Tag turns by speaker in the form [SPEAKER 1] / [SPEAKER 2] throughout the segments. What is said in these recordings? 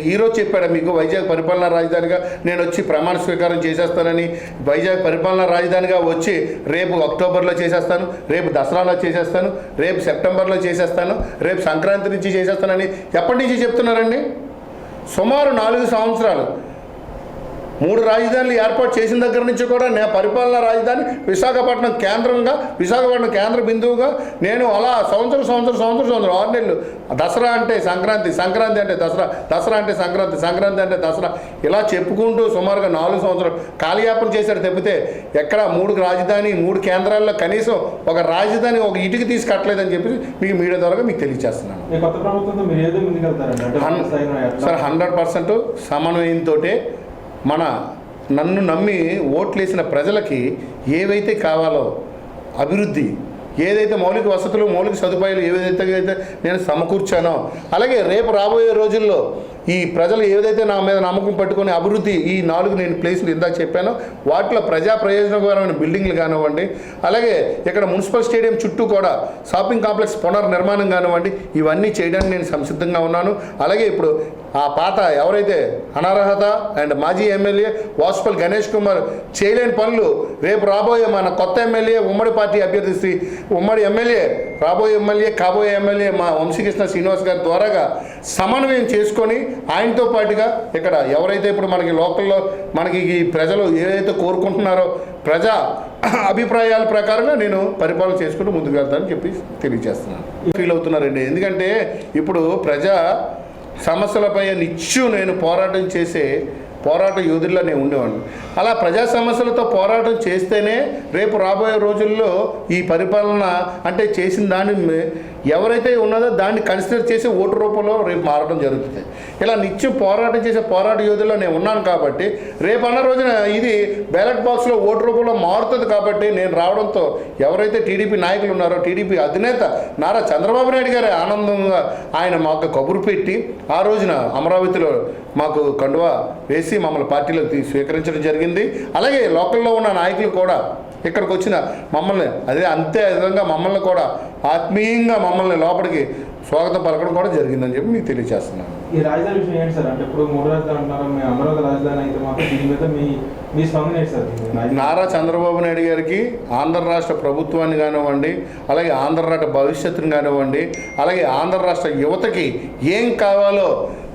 [SPEAKER 1] ఈరోజు చెప్పాడు మీకు వైజాగ్ పరిపాలనా రాజధానిగా నేను వచ్చి ప్రమాణ స్వీకారం చేసేస్తానని. వైజాగ్ పరిపాలనా రాజధానిగా వచ్చి రేపు అక్టోబర్లో చేసేస్తాను రేపు దసరాలో చేసేస్తాను రేపు సెప్టెంబర్లో చేసేస్తాను రేపు సంక్రాంతి నుంచి చేసేస్తానని ఎప్పటి నుంచి చెప్తున్నారండి? సుమారు నాలుగు సంవత్సరాలు. మూడు రాజధానులు ఏర్పాటు చేసిన దగ్గర నుంచి కూడా నేను పరిపాలనా రాజధాని విశాఖపట్నం కేంద్రంగా విశాఖపట్నం కేంద్ర బిందువుగా నేను అలా సంవత్సరం సంవత్సరం సంవత్సరం సంవత్సరం ఆరు నెలలు దసరా అంటే సంక్రాంతి సంక్రాంతి అంటే దసరా దసరా అంటే సంక్రాంతి సంక్రాంతి అంటే దసరా ఇలా చెప్పుకుంటూ సుమారుగా నాలుగు సంవత్సరాలు కాలయాపన చేశాడు తప్పితే ఎక్కడ మూడు రాజధాని మూడు కేంద్రాల్లో కనీసం ఒక రాజధాని ఒక ఇటుకి తీసుకట్టలేదని చెప్పి మీకు మీడియా ద్వారా మీకు తెలియజేస్తున్నాను? సార్ హండ్రెడ్ పర్సెంట్ సమన్వయంతో మన నన్ను నమ్మి ఓట్లేసిన ప్రజలకి ఏవైతే కావాలో అభివృద్ధి ఏదైతే మౌలిక వసతులు మౌలిక సదుపాయాలు ఏదైతే అయితే నేను సమకూర్చానో అలాగే రేపు రాబోయే రోజుల్లో ఈ ప్రజలు ఏదైతే నా మీద నమ్మకం పట్టుకొని అభివృద్ధి ఈ నాలుగు నేను ప్లేసులు ఇందాక చెప్పానో వాటిలో ప్రజా ప్రయోజనకరమైన బిల్డింగ్లు కానివ్వండి అలాగే ఇక్కడ మున్సిపల్ స్టేడియం చుట్టూ కూడా షాపింగ్ కాంప్లెక్స్ పునర్నిర్మాణం కానివ్వండి ఇవన్నీ చేయడానికి నేను సంసిద్ధంగా ఉన్నాను. అలాగే ఇప్పుడు ఆ పాత ఎవరైతే అనర్హత అండ్ మాజీ ఎమ్మెల్యే వాసుపల్ గణేష్ కుమార్ చేయలేని పనులు రేపు రాబోయే మన కొత్త ఎమ్మెల్యే ఉమ్మడి పార్టీ అభ్యర్థి శ్రీ ఉమ్మడి ఎమ్మెల్యే రాబోయే ఎమ్మెల్యే కాబోయే ఎమ్మెల్యే మా వంశీకృష్ణ శ్రీనివాస్ గారి ద్వారాగా సమన్వయం చేసుకొని ఆయనతో పాటుగా ఇక్కడ ఎవరైతే ఇప్పుడు మనకి లోకల్లో మనకి ఈ ప్రజలు ఏదైతే కోరుకుంటున్నారో ప్రజా అభిప్రాయాల ప్రకారంగా నేను పరిపాలన చేసుకుంటూ ముందుకు వెళ్తానని చెప్పి తెలియజేస్తున్నాను. ఫీల్ అవుతున్నారండి. ఎందుకంటే ఇప్పుడు ప్రజా సమస్యలపై నిత్యం నేను పోరాటం చేసే పోరాట యోధుల్లో నేను ఉండేవాడిని. అలా ప్రజా సమస్యలతో పోరాటం చేస్తేనే రేపు రాబోయే రోజుల్లో ఈ పరిపాలన అంటే చేసిన దాన్ని ఎవరైతే ఉన్నదో దాన్ని కన్సిడర్ చేసి ఓటు రూపంలో రేపు మారడం జరుగుతుంది. ఇలా నిత్యం పోరాటం చేసే పోరాట యోధుల్లో నేను ఉన్నాను కాబట్టి రేపు అన్న రోజున ఇది బ్యాలెట్ బాక్స్లో ఓటు రూపంలో మారుతుంది కాబట్టి నేను రావడంతో ఎవరైతే టీడీపీ నాయకులు ఉన్నారో టీడీపీ అధినేత నారా చంద్రబాబు నాయుడు గారి ఆనందంగా ఆయన మాకు కబురు పెట్టి ఆ రోజున అమరావతిలో మాకు కండువా వేసి మమ్మల్ని పార్టీలోకి తీ- స్వీకరించడం జరిగింది. అలాగే లోకల్లో ఉన్న నాయకులు కూడా ఇక్కడికి వచ్చిన మమ్మల్ని అదే అంతే విధంగా మమ్మల్ని కూడా ఆత్మీయంగా మమ్మల్ని లోపలికి స్వాగతం పలకడం కూడా జరిగిందని చెప్పి మీకు తెలియజేస్తున్నాను.
[SPEAKER 2] ఈ రాజధాని విషయం ఏంటి సార్? అంటే ఇప్పుడు మూడు రాజధాని అంటున్నారు మీ అమరావతి రాజధాని అయితే మాత్రం దీని మీద మీ మీ స్పందన ఏంటి సార్
[SPEAKER 1] నారా చంద్రబాబు నాయుడు గారికి ఆంధ్ర రాష్ట్ర ప్రభుత్వాన్ని కానివ్వండి అలాగే ఆంధ్ర రాష్ట్ర భవిష్యత్తుని కానివ్వండి అలాగే ఆంధ్ర రాష్ట్ర యువతకి ఏం కావాలో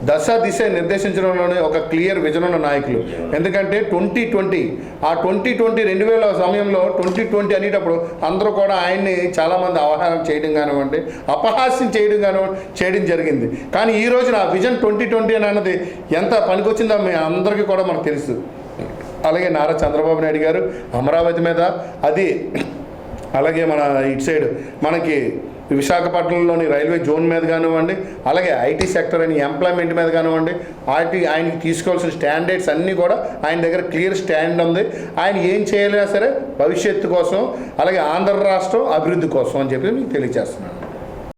[SPEAKER 1] దశ దిశ నిర్దేశించడంలోనే ఒక క్లియర్ విజన్ ఉన్న నాయకులు. ఎందుకంటే ట్వంటీ ట్వంటీ ఆ ట్వంటీ ట్వంటీ రెండు వేల సమయంలో ట్వంటీ ట్వంటీ అనేటప్పుడు అందరూ కూడా ఆయన్ని చాలామంది అవహారం చేయడం కానివ్వండి అపహాస్యం చేయడం కానివ్వండి చేయడం జరిగింది. కానీ ఈ రోజున ఆ విజన్ ట్వంటీ ట్వంటీ అని అన్నది ఎంత పనికొచ్చిందో మీ అందరికీ కూడా మనకు తెలుసు. అలాగే నారా చంద్రబాబు నాయుడు గారు అమరావతి మీద అది అలాగే మన ఇటు సైడ్ మనకి విశాఖపట్నంలోని రైల్వే జోన్ మీద కానివ్వండి అలాగే ఐటీ సెక్టర్ అని ఎంప్లాయ్మెంట్ మీద కానివ్వండి వాటి ఆయనకి తీసుకోవాల్సిన స్టాండర్డ్స్ అన్నీ కూడా ఆయన దగ్గర క్లియర్ స్టాండ్ ఉంది. ఆయన ఏం చేయాలన్నా సరే భవిష్యత్తు కోసం అలాగే ఆంధ్ర రాష్ట్రం అభివృద్ధి కోసం అని చెప్పి మీకు తెలియజేస్తున్నాను.